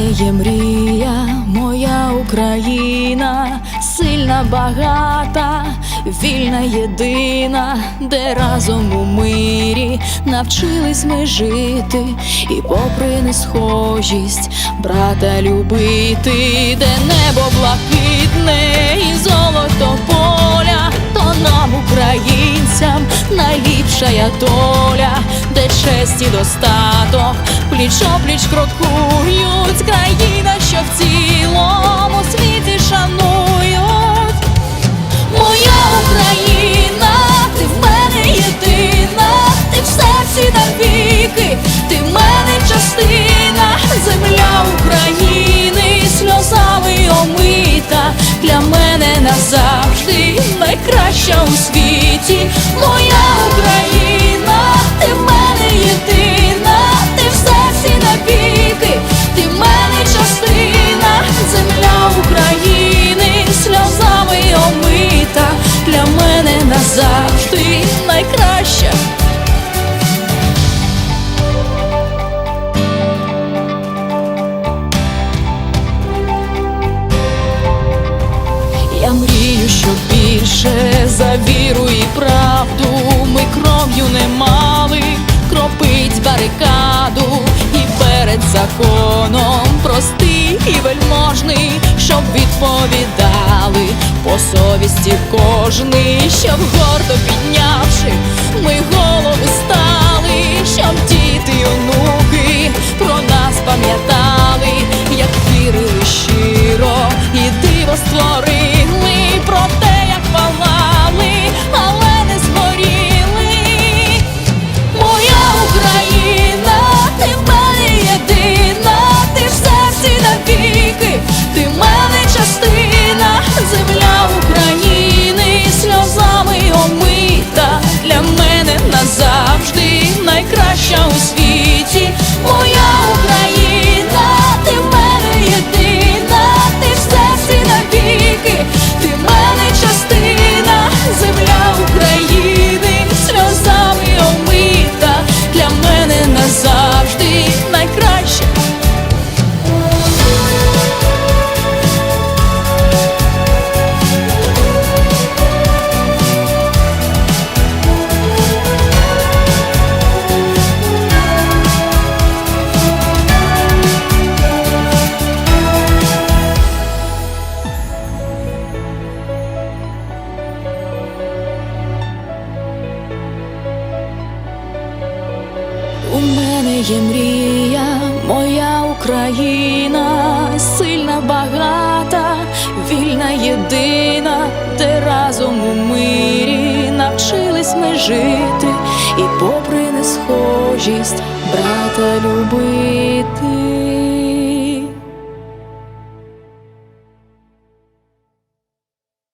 мене є мрія, моя Україна, сильна, багата, вільна, єдина, де разом у мирі навчились ми жити, і попри несхожість брата любити, де небо блакитне і золото поля, то нам, українцям, найліпшая доля, де честь і достаток, пліч опліч мене назавжди найкраща у світі. Моя Україна, ти в мене єдина, ти в серці навіки, ти в мене частина, земля України, сльозами омита, для мене назавжди найкраща. Мрію, що більше за віру і правду ми кров'ю не мали. Кропить барикаду і перед законом простий і вельможний, щоб відповідали по совісті кожний, щоб гордо піднявши, є мрія, моя Україна, сильна, багата, вільна, єдина, де разом у мирі навчились ми жити, і попри несхожість брата любити.